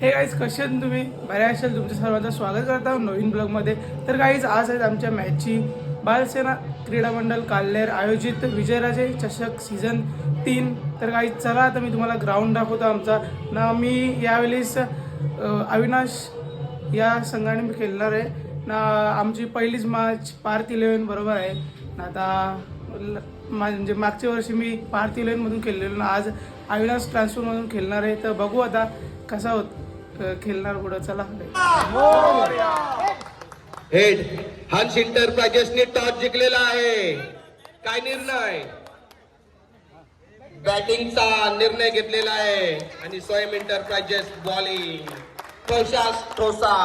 हे गाईज कसे आहेत तुम्ही? बऱ्या असेल तुमच्या सर्वांचं स्वागत करता नवीन ब्लॉगमध्ये तर गाईज आज आहेत आमच्या मॅचची बालसेना क्रीडा मंडळ काल्हेर आयोजित विजयराजे चषक सीझन तीन. तर गाईज चला आता मी तुम्हाला ग्राउंड दाखवतो आमचा. ना मी यावेळेस अविनाश या संघाने मी खेळणार आहे. ना आमची पहिलीच मॅच पार्थ इलेवन बरोबर आहे. ना आता म्हणजे मागच्या वर्षी मी पार्थ इलेवनमधून खेळलेलो. ना आज अविनाश ट्रान्सफरमधून खेळणार आहे. तर बघू आता कसा होत खेळणार पुढं चला. हेड हंस इंटरप्राइजेसने टॉस जिंकलेला आहे. काय निर्णय? बॅटिंगचा निर्णय घेतलेला आहे. आणि स्वयं इंटरप्राइजेस बॉलिंग. प्रशास ठोसा.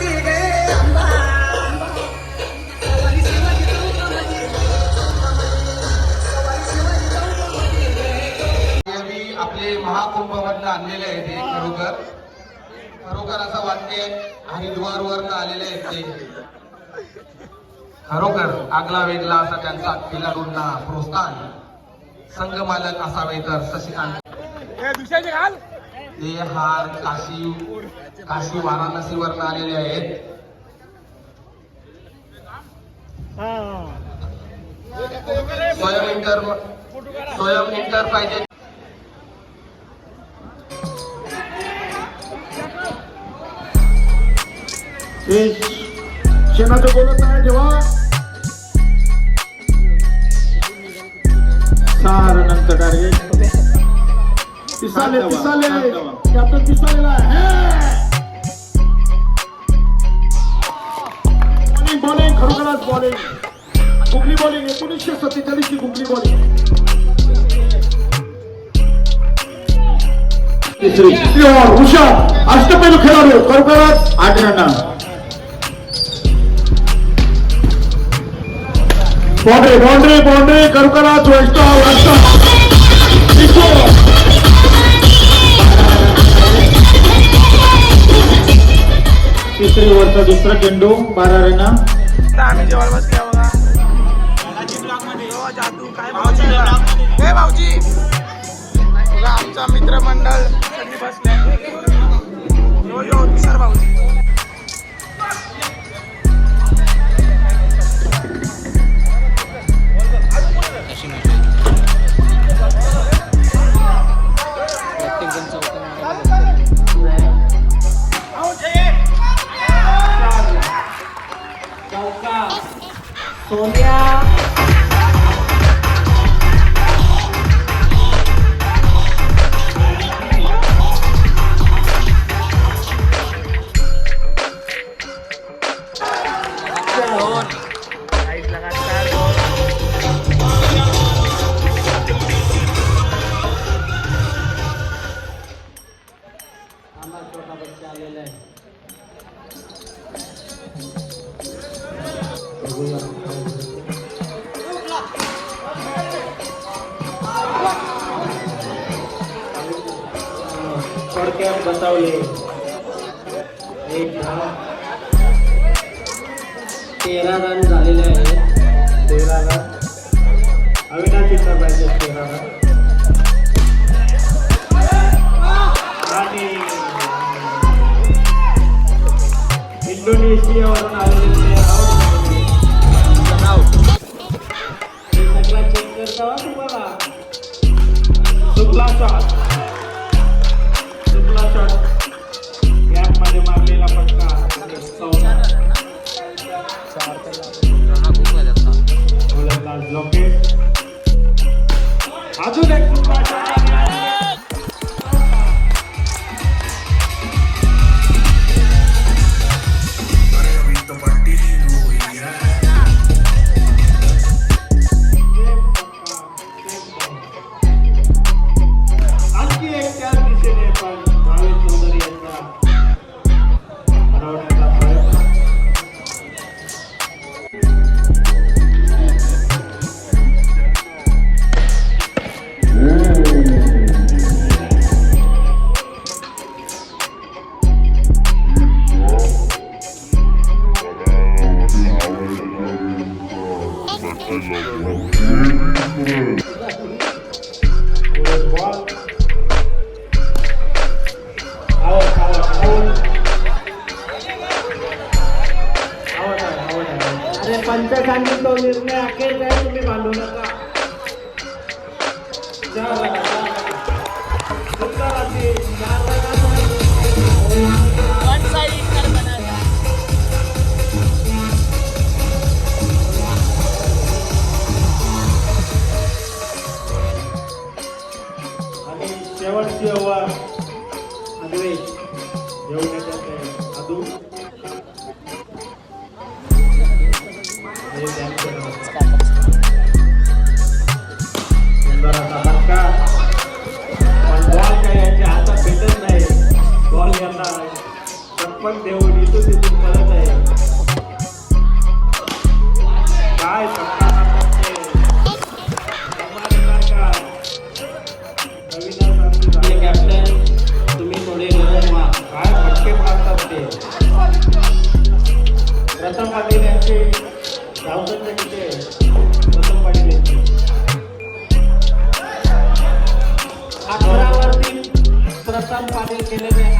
देवी आणलेले आहेत खरोखर. खरोखर असं वाटते हरिद्वार वरनं आलेले आहेत ते. खरोखर आगला वेगळा असा त्यांचा खेळाडूंना प्रोत्साहन. संघ मालक असावे तर शशिकांत ते हार काशी काशी वाराणसी वरनं आलेले आहेत. स्वयं इंटर स्वयं इंटर पाहिजे. हे शेणाचं बोलत आहे जेव्हा. सार नंतर टार्गेट पिसाले पिसाले. कॅप्टन पिसालेला बॉलिंग बॉलिंग खरोखरच बॉलिंग. गुगली बॉलिंग एकोणीसशे सत्तेचाळीस ची गुगली बॉलिंग. तिसरी. तिसरी ओव्हर हुशार. अष्टपैलू खेळाडू खरोखरच आठ रन. बाउंड्री बाउंड्री बाउंड्री खरोखरच वेस्ट तिसरी वर्ष दुसरा चेंडू बारा रेना. आम्ही जेवायला बसल्या बघा. हो, जादू काय भाऊजी हे भाऊजी. आमचा मित्रमंडळ. सगळी बसले. यो यो सर भाऊजी. थोडक्यात बसवले. एक दहा तेरा रन झालेले आहेत. तेरा रन अविनाश चित्र पाहिजे तेरा रन इंडोनेशियावरून आलेले त्यांचा अरे तो निर्णय अखेर काय तुम्ही बांधू नका. चार रन, शेवटची তাদের ছেলে মেয়ে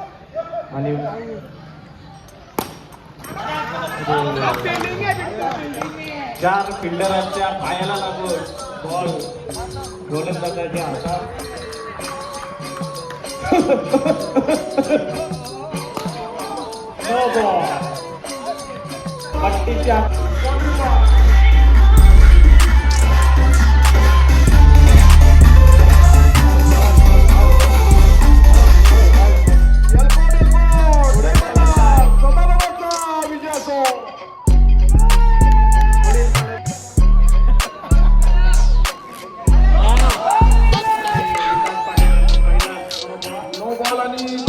आणि चार फिल्डरांच्या पायाला लागून बॉल गोलंदाजाच्या हातात. पट्टीच्या i Malani.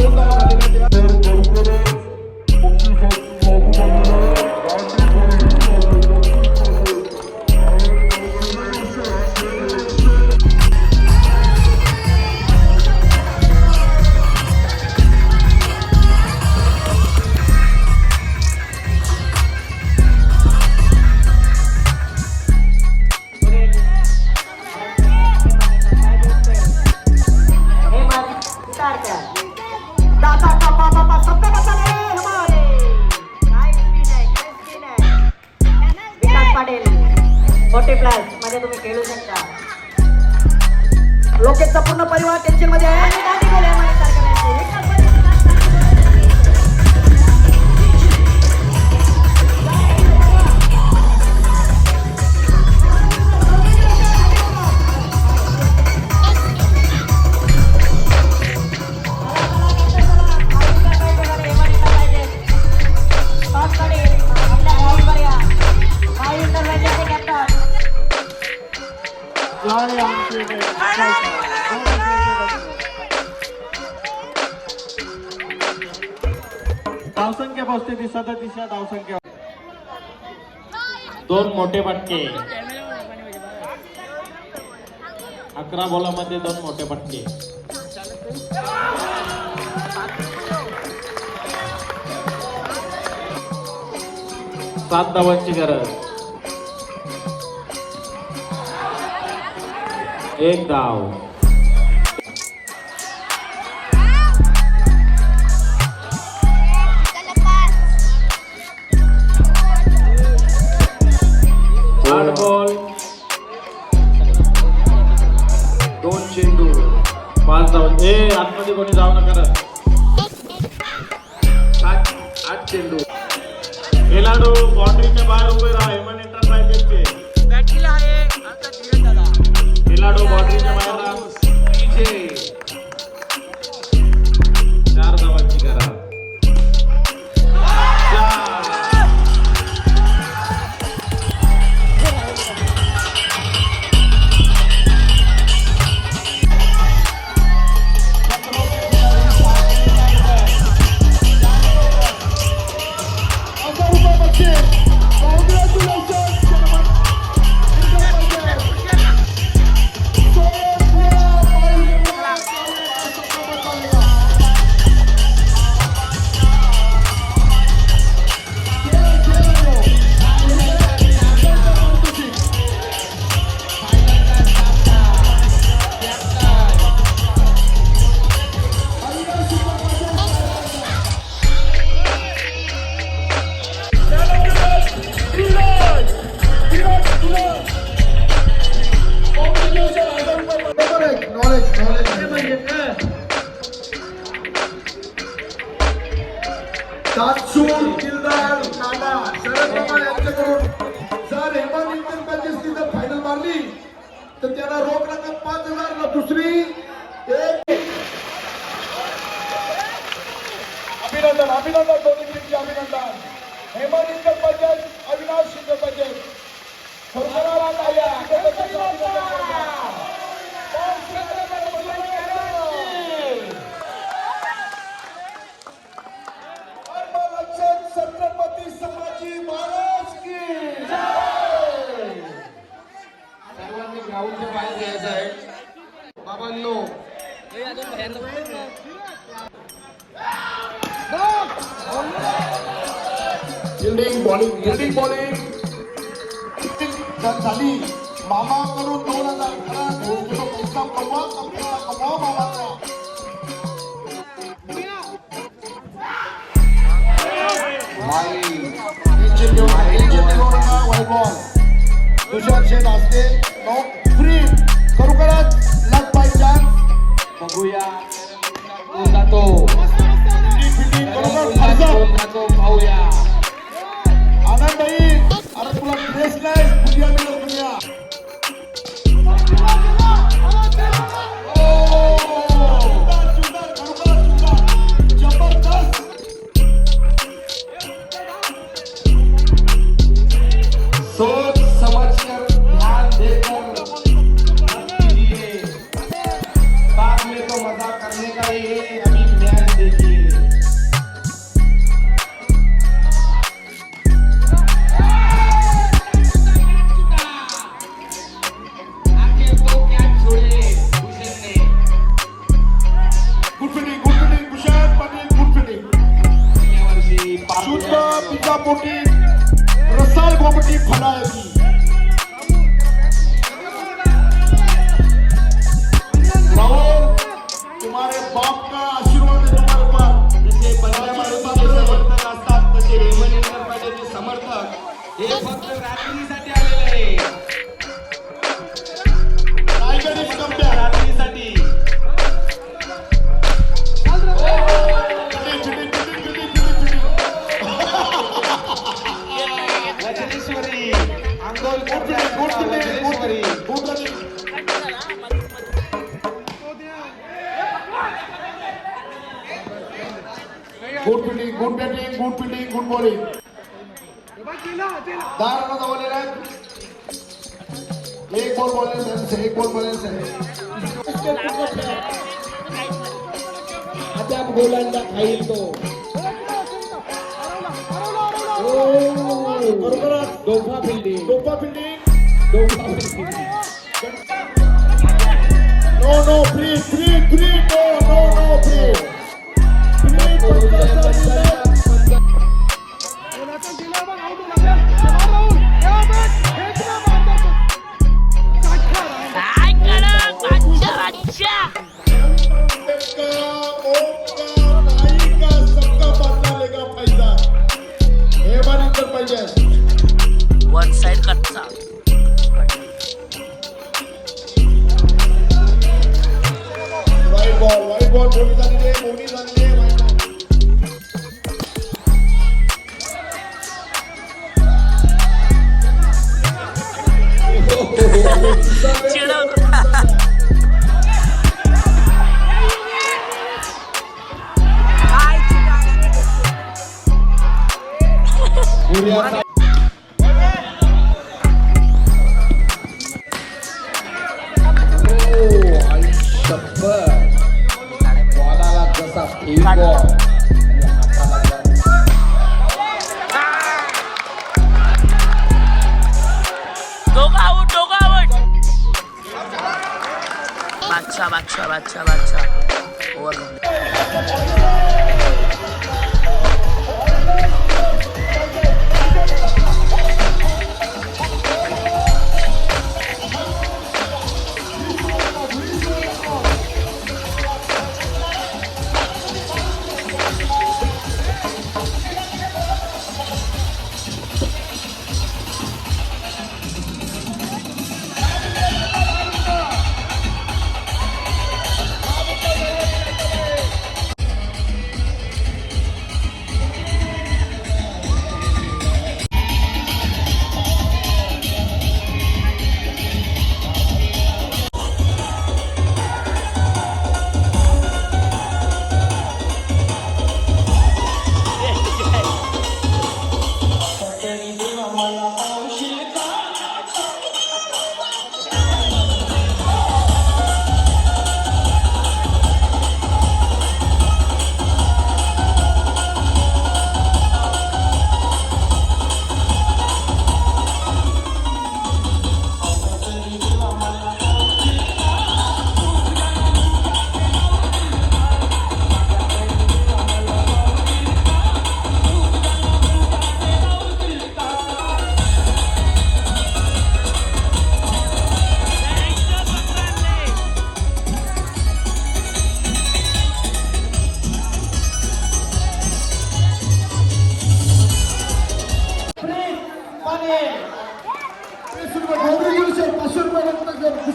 फोर्टी प्लसमध्ये तुम्ही खेळू शकता. लोकेशचा पूर्ण परिवार टेन्शनमध्ये आहे. धावसंख्या पोहोचते ती दिशा धावसंख्या. दोन मोठे पटके अकरा बॉलामध्ये दोन मोठे पटके सात धावांची गरज. एक धाव दोन चेंडू. पाच धाव ए आतमध्ये कोणी जाऊ नका रे. आठ आठ चेंडू. खेळाडू बाउंड्रीच्या बाहेर उभे राहा खेळाडू बाउंड्रीच्या अभिनंदन अभिनंदन दोन्ही टीमचे अभिनंदन. हेमंत इंटर पॅचेस अविनाश इंटर बजेट. खरोखर ताया छत्रपती संभाजी महाराज की सर्वांनी ग्राउंडच्या बाहेर जायचं आहे. बाबांनो बॉलिंग फिल्डिंग बॉलिंग जर झाली मामा करून दोन हजार करा दोन किलो पैसा कमवा का पैसा कमवा मामाचा टेन्शन घेऊन टेन्शन घेऊ नका व्हाईट बॉल तुषार शेठ असते नो फ्री खरोखरच लक बाय चान्स बघूया कोण जातो फिल्डिंग बरोबर अर्ज जातो पाहूया आनंदही अरे तुला ड्रेस नाही. शुद्ध पिकापोटी रसाळ गोपटी फडायची good fitting good fitting good batting good fitting good bowling दहा रन धावलेले आहेत एक बॉल बॉलन्स आहे एक बॉल बॉलन्स आहे अद्याप गोलांना खाईल तो बरोबरच दोघा फिल्डिंग डोपा फिल्डिंग दोघा fielding no no free Yeah. বাচ্চা বাচ্চা বাচ্চা বাচ্চা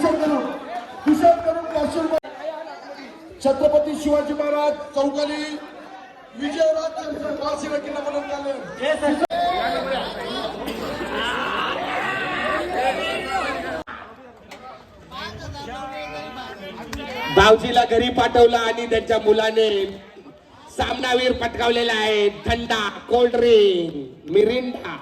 हिशोब करून हिशोब करून पाचशे छत्रपती शिवाजी महाराज चौकाली विजयराज किल्ला भावजीला घरी पाठवलं आणि त्यांच्या मुलाने सामनावीर पटकावलेला आहे. थंडा कोल्ड ड्रिंक मिरिंडा.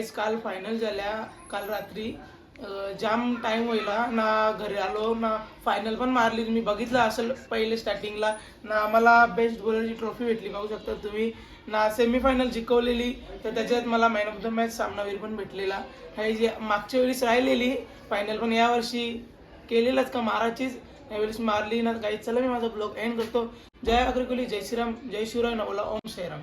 प्राईस काल फायनल झाल्या. काल रात्री जाम टाइम होईला. ना घरी आलो ना फायनल पण मारली. तुम्ही बघितलं असेल पहिले स्टार्टिंगला ना आम्हाला बेस्ट बॉलरची ट्रॉफी भेटली. बघू शकता तुम्ही. ना सेमीफायनल जिंकवलेली तर त्याच्यात मला मॅन ऑफ द मॅच सामनावीर पण भेटलेला. हे जे मागच्या वेळेस राहिलेली फायनल पण यावर्षी केलेलाच का माराचीच यावेळेस मारली ना काही चला मी माझा ब्लॉग एंड करतो. जय अग्रकुली जय श्रीराम जय शिवराय नवला ओम श्रीराम.